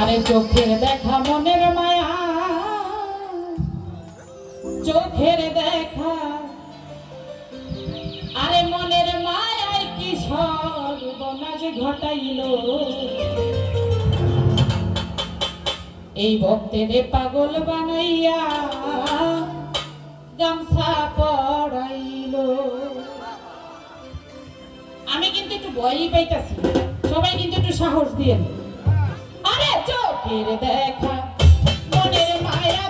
আরে চোখের দেখা মনের মায়া, চোখের দেখা। আরে মনের মায়ায় কি সব সর্বনাশ ঘটাইল? এই ভক্তেরে পাগল বানাইয়া গামছা পড়াইল আমি কিন্তু একটু ভয়ই পাইতাছি। সবাই কিন্তু একটু সাহস দিয়ে আরে চোখের দেখা মনের মায়া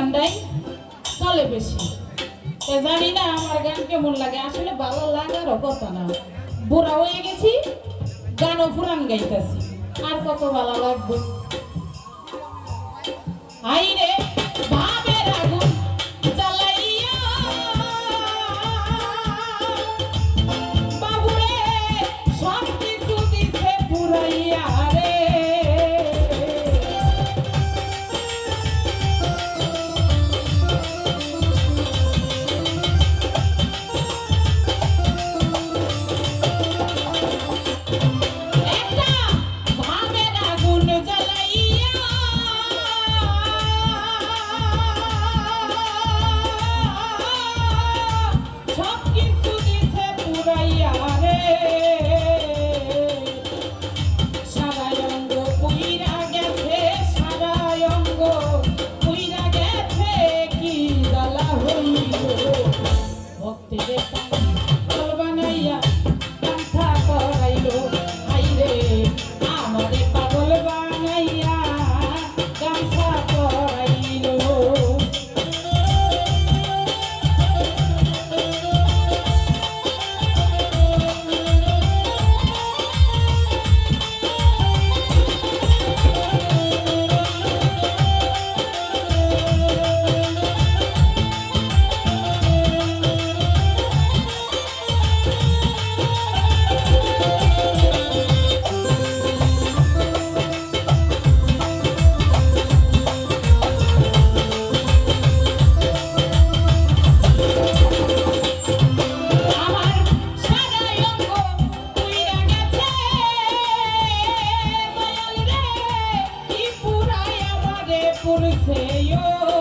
গানটাই চলে বেশি। জানি না আমার গান কেমন লাগে, আসলে ভালো লাগারও কথা না। বুড়া হয়ে গেছি, গানও পুরান গাইতেছি, আর কত ভালো লাগবে। আই রে con el sello